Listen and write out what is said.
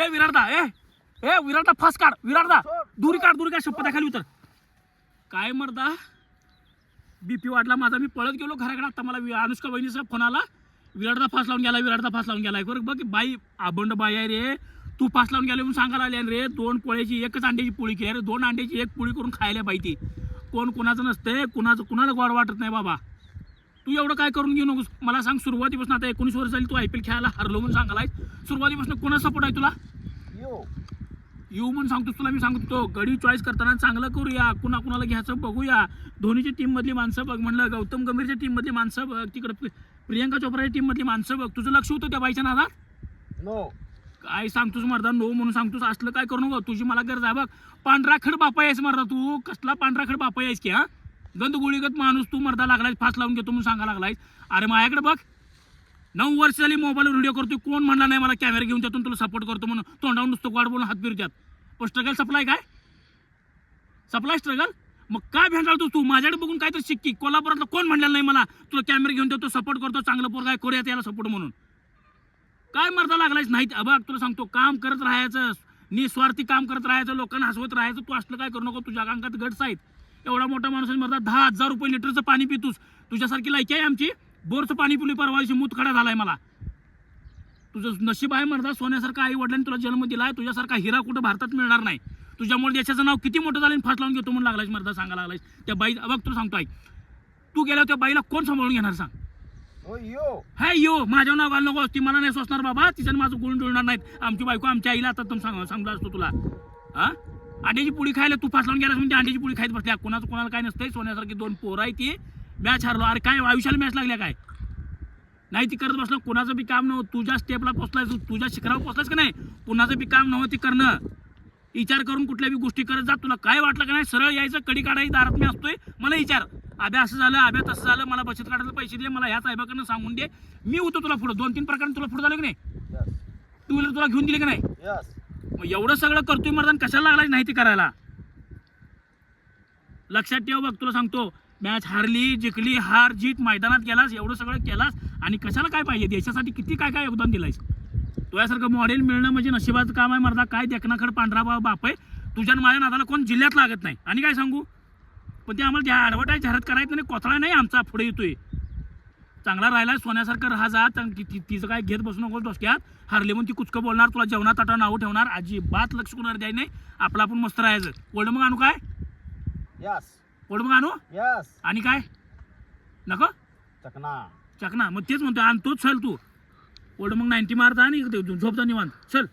ए विराटदा ए ए विराटदा फास काढ विराटदा. दुरी काढ दुरी काढ शपथ खाली उतर. काय मरदा? बीपी वाढला माझा मी पळत गेलो घराकडे. आता मला अनुष्का बहिणीचा फोन आला. विराटदा फास लावून गेला विराटदा फास लावून गेलाय. बरं बघ बाई आबंड बाई आहे रे. तू फास लावून गेले म्हणून सांगायला आले रे. दोन पोळ्याची एकच अंड्याची पोळी केली रे. दोन अंड्याची एक पोळी करून खायला पाहिजे. कोण कोणाचं नसते कुणाचं कुणाला गोड वाटत नाही बाबा. तू एवढं काय करून घेऊ नकोस? मला सांग सुरुवातीपासून आता एकोणीस वर्ष झाली तू आय पी एल खेळायला हरलो म्हणून सांगायला सुरुवातीपासून कोणा सपोर्ट आहे तुला? यो. येऊ म्हणून सांगतो तुला मी सांगतो. गडी चॉईस करताना चांगलं करूया कुणा कुणाला घ्यायचं बघूया. धोनीची टीम मधली माणसं बघ म्हणलं गौतम गंभीरच्या टीम मधली माणसं बघ तिकडे प्रि- प्रियंका चोप्राच्या टीम मधली माणसं बघ. तुझं लक्ष होतं त्या बाईच्या नादात? नो काय सांगतोस मर्दा? नो म्हणून सांगतोस. असलं काय करू नको. तुझी मला गरज आहे बघ. पांढरा खड बापा आहेस मर्दा तू. कसला पांढरा खड बापा आहेस की हा? गंदगुळीगत माणूस तू मर्दा लागलायस फास लावून घेतो म्हणून सांगा लागलायस. अरे माझ्याकडे बघ नऊ वर्ष झाली मोबाईलवर व्हिडिओ करतो कोण म्हणला नाही मला कॅमेरा घेऊन त्यातून तुला सपोर्ट करतो म्हणून. तोंडावून नुसतं वाढ बोलून हात फिरत्यात. पण स्ट्रगल सप्लाय काय? सप्लाय स्ट्रगल मग काय भेंडाळतो तू? माझ्याकडे बघून काहीतरी शिक्की. कोल्हापुरातला कोण म्हणलेलं नाही मला? तुला कॅमेरा घेऊन देतो सपोर्ट करतो चांगलं पोर काय करूयात याला सपोर्ट म्हणून. काय मर्दा लागलायच नाही अबाग तुला सांगतो काम करत राहायचं. निस्वार्थी काम करत राहायचं लोकांना हसवत राहायचं. तू असलं काय करू नको तुझ्या अंगात गट्स आहेत. एवढा मोठा माणूस आहे मर्दा दहा हजार रुपये लिटरचं पाणी पितोस. तुझ्यासारखी लायकी आहे आमची? बोरचं पाणी पिली परवा दिवशी मूत खडा झालाय मला. तुझं नशीब आहे मर्दा सोन्यासारखा आई वडिलांनी तुला जन्म दिलाय तुझ्यासारखा हिरा कुठं भारतात मिळणार नाही. तुझ्यामुळे देशाचं नाव किती मोठं झालं आणि फास लावून घेतो म्हणून लागलायस मर्दा सांगा लागलायस. त्या बाई बघ तुला सांगतो ऐक. तू गेल्यावर त्या बाईला कोण सांभाळून घेणार सांग? हाय यो. माझ्या नाव घाल नको ती मला नाही सोसणार बाबा. तिच्यानं माझं गुण जुळणार नाहीत. आमची बायको आमच्या आईला आता तुम्ही सांग सांगला असतो तुला. हा? अंड्याची पोळी खायला तू फास लावून गेलास म्हणजे अंड्याची पोळी खायत बसल्या. कोणाचं कोणाला काय नसतंय सोन्यासारखी दोन पोरं आहे ती. मॅच हरलो. अरे काय आयुष्याला मॅच लागल्या काय? नाही ती करत बसलं कोणाचं बी काम नव्हतं. तुझ्या स्टेपला पोचलाय तू तुझ्या शिखरावर पोचलायस का नाही? कुणाचं बी काम नव्हतं ती करणं. विचार करून कुठल्या बी गोष्टी करत जा. तुला काय वाटलं का नाही? सरळ यायचं कडी काढायची दारात मी असतोय. मला विचार. आब्या असं झालं आब्या तसं झालं. मला बचत काढायला पैसे दे मला ह्या साहेबाकडनं सांगून दे. मी होतो तुला पुढं. दोन तीन प्रकारे तुला पुढे झालं की नाही? टू व्हीलर तुला घेऊन दिली की नाही? मग एवढं सगळं करतोय मर्दान कशाला लागलाय नाही ते करायला? लक्षात ठेव बघ तुला सांगतो मॅच हारली जिंकली हार जीत मैदानात केलास एवढं सगळं केलास आणि कशाला काय पाहिजे? देशासाठी किती काय काय योगदान दिलंयस? तुझ्यासारखं मॉडेल मिळणं म्हणजे नशिबाचं काम आहे मर्दा. काय देखनाखड पांढरा बाप आहे? तुझ्या माझ्या नादाला कोण जिल्ह्यात लागत नाही. आणि काय सांगू? पण ते आम्हाला ज्या ॲडव्हर्टाईज जाहिरात करायचं नाही कोथळा नाही आमचा पुढे येतोय. चांगला राहिला सोन्यासारखं राहा जा तिचं काय घेत बसू नको डोसक्यात. हारले म्हणून ती कुचकं बोलणार तुला जेवणात ताटा नावं ठेवणार. अजिबात लक्ष कुणाला द्याय नाही. आपलं आपण मस्त राहायचं. ओल्ड मग आणू काय? यस ओल्ड मग आणू? यस आणि काय? नको? चकना. चकना. मग तेच म्हणतो आणि तोच चल तू. ओल्ड मग नाईन्टी मारता आणि झोपता निवांत. चल.